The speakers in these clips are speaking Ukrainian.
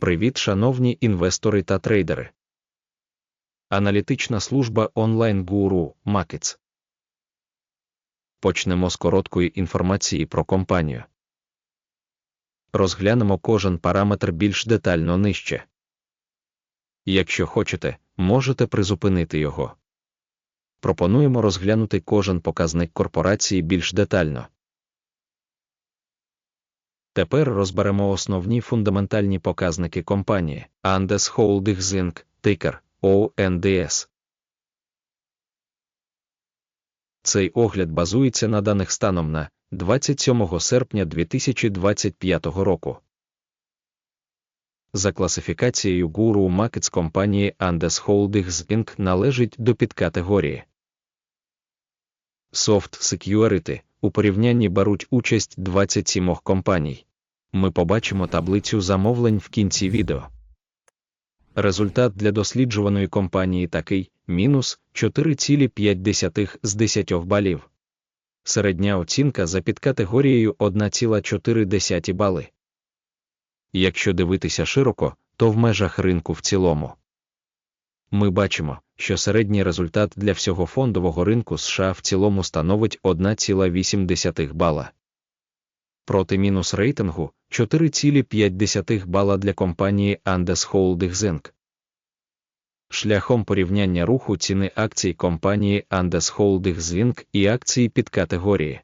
Привіт, шановні інвестори та трейдери. Аналітична служба онлайн-гуру Markets. Почнемо з короткої інформації про компанію. Розглянемо кожен параметр більш детально нижче. Якщо хочете, можете призупинити його. Пропонуємо розглянути кожен показник корпорації більш детально. Тепер розберемо основні фундаментальні показники компанії Andes Holdings Inc., тикер ONDS. Цей огляд базується на даних станом на 27 серпня 2025 року. За класифікацією Guru Markets компанії Andes Holdings Inc. належить до підкатегорії Soft Security. У порівнянні беруть участь 27 компаній. Ми побачимо таблицю замовлень в кінці відео. Результат для досліджуваної компанії такий мінус 4,5 з 10 балів. Середня оцінка за підкатегорією 1,4 бали. Якщо дивитися широко, то в межах ринку в цілому. Ми бачимо, що середній результат для всього фондового ринку США в цілому становить 1,8 бала. Проти мінус рейтингу 4,5 бала для компанії Andes Holdings Inc. Шляхом порівняння руху ціни акцій компанії Andes Holdings Inc. і акції під категорії.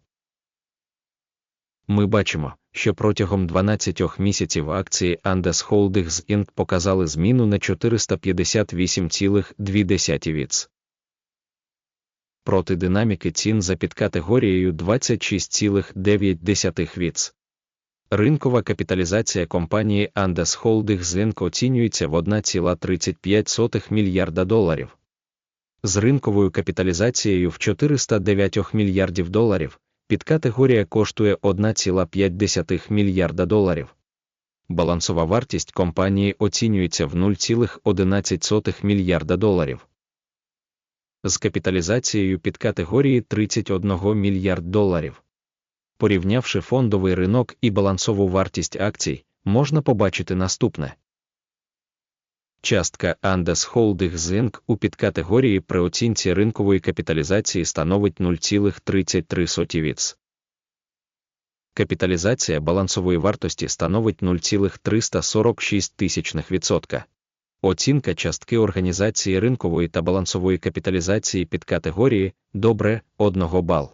Ми бачимо, що протягом 12 місяців акції Andes Holdings Inc. показали зміну на 458,2 віц. Проти динаміки цін за підкатегорією 26,9 віц. Ринкова капіталізація компанії Andes Holdings Inc. оцінюється в 1,35 мільярда доларів. З ринковою капіталізацією в 409 мільярдів доларів підкатегорія коштує 1,5 мільярда доларів. Балансова вартість компанії оцінюється в 0,11 мільярда доларів. З капіталізацією підкатегорії 31 мільярд доларів. Порівнявши фондовий ринок і балансову вартість акцій, можна побачити наступне. Частка Andes Holdings Inc. у підкатегорії при оцінці ринкової капіталізації становить 0,33 віц. Капіталізація балансової вартості становить 0,346 тисячних відсотка. Оцінка частки організації ринкової та балансової капіталізації підкатегорії добре 1 бал.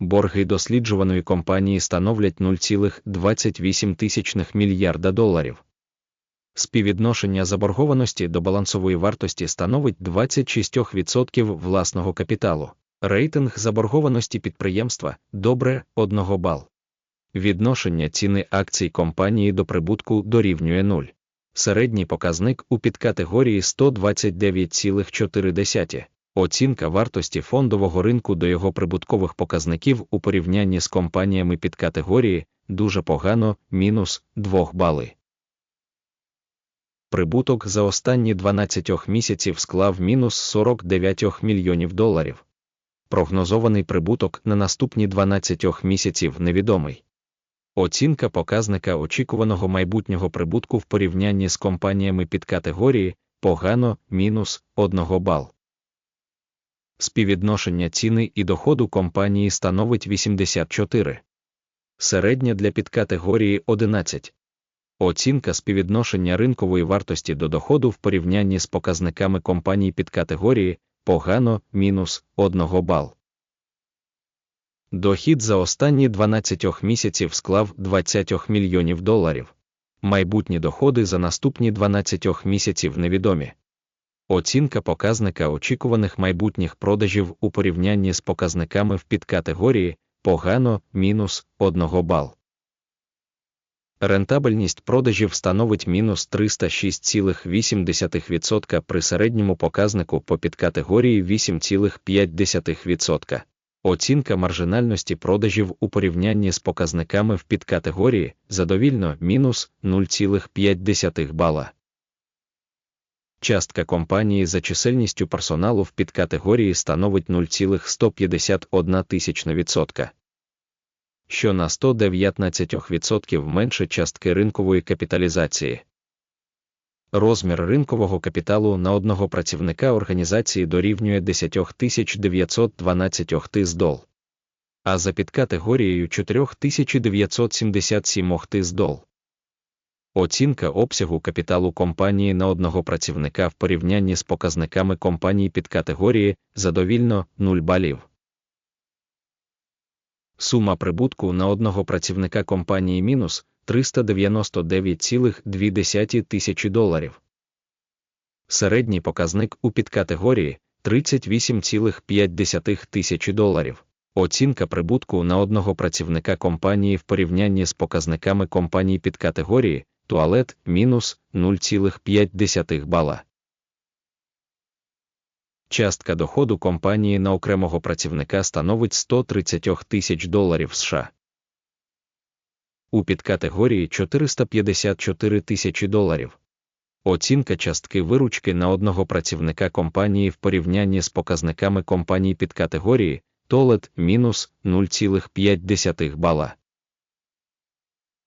Борги досліджуваної компанії становлять 0,28 мільярда доларів. Співвідношення заборгованості до балансової вартості становить 26% власного капіталу. Рейтинг заборгованості підприємства добре 1 бал. Відношення ціни акцій компанії до прибутку дорівнює 0. Середній показник у підкатегорії 129,4. Оцінка вартості фондового ринку до його прибуткових показників у порівнянні з компаніями підкатегорії дуже погано мінус 2 бали. Прибуток за останні 12 місяців склав мінус 49 мільйонів доларів. Прогнозований прибуток на наступні 12 місяців невідомий. Оцінка показника очікуваного майбутнього прибутку в порівнянні з компаніями підкатегорії погано мінус 1 бал. Співвідношення ціни і доходу компанії становить 84. Середня для підкатегорії 11. Оцінка співвідношення ринкової вартості до доходу в порівнянні з показниками компаній підкатегорії погано мінус 1 бал. Дохід за останні 12 місяців склав 20 мільйонів доларів. Майбутні доходи за наступні 12 місяців невідомі. Оцінка показника очікуваних майбутніх продажів у порівнянні з показниками в підкатегорії погано мінус 1 бал. Рентабельність продажів становить мінус 306,8% при середньому показнику по підкатегорії 8,5%. Оцінка маржинальності продажів у порівнянні з показниками в підкатегорії задовільно мінус 0,5 бала. Частка компанії за чисельністю персоналу в підкатегорії становить 0,151%. що на 119% менше частки ринкової капіталізації. Розмір ринкового капіталу на одного працівника організації дорівнює 10 912 тис дол. А за підкатегорією 4977 тис дол. Оцінка обсягу капіталу компанії на одного працівника в порівнянні з показниками компаній під категорії задовільно 0 балів. Сума прибутку на одного працівника компанії мінус 399,2 тисячі доларів. Середній показник у підкатегорії 38,5 тисячі доларів. Оцінка прибутку на одного працівника компанії в порівнянні з показниками компаній під категорії туалет мінус 0,5 бала. Частка доходу компанії на окремого працівника становить 130 тисяч доларів США. У підкатегорії 454 тисячі доларів. Оцінка частки виручки на одного працівника компанії в порівнянні з показниками компаній під категорії Толет мінус 0,5 бала.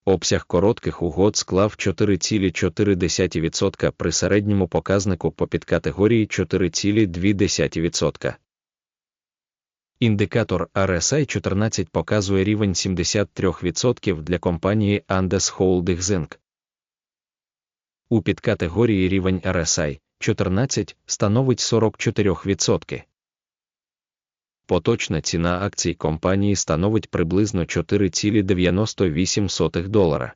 Обсяг коротких угод склав 4,4% при середньому показнику по підкатегорії 4,2%. Індикатор RSI 14 показує рівень 73% для компанії Andes Holdings Inc. У підкатегорії рівень RSI 14 становить 44%. Поточна ціна акцій компанії становить приблизно 4,98 долара.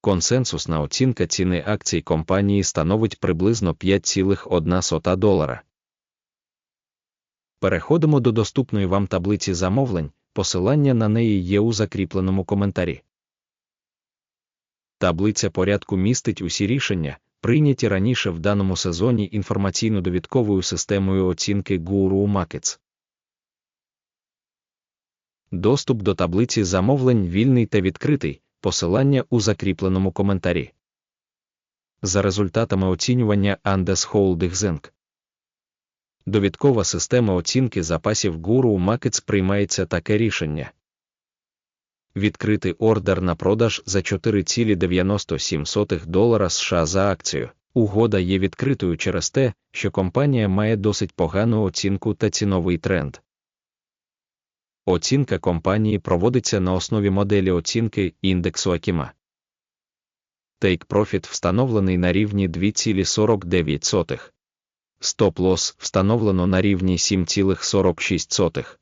Консенсусна оцінка ціни акцій компанії становить приблизно 5,1 долара. Переходимо до доступної вам таблиці замовлень, посилання на неї є у закріпленому коментарі. Таблиця порядку містить усі рішення, прийняті раніше в даному сезоні інформаційно-довідковою системою оцінки Guru Markets. Доступ до таблиці замовлень вільний та відкритий, посилання у закріпленому коментарі. За результатами оцінювання Andes Holdings Inc. Довідкова система оцінки запасів Guru Markets приймається таке рішення. Відкрити ордер на продаж за 4,97 долара США за акцію. Угода є відкритою через те, що компанія має досить погану оцінку та ціновий тренд. Оцінка компанії проводиться на основі моделі оцінки індексу Акіма. Take Profit встановлений на рівні 2,49. Стоп-лосс встановлено на рівні 7,46.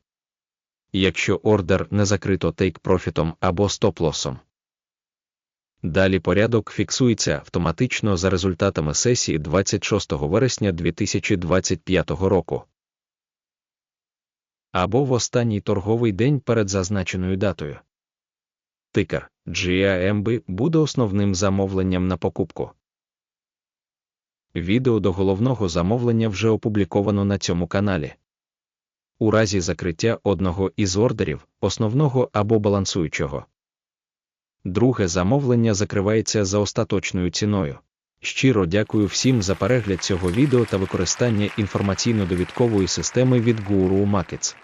Якщо ордер не закрито Profit або стоп-лосом. Далі порядок фіксується автоматично за результатами сесії 26 вересня 2025 року або в останній торговий день перед зазначеною датою. Тикер GAMB буде основним замовленням на покупку. Відео до головного замовлення вже опубліковано на цьому каналі. У разі закриття одного із ордерів, основного або балансуючого. Друге замовлення закривається за остаточною ціною. Щиро дякую всім за перегляд цього відео та використання інформаційно-довідкової системи від Guru Markets.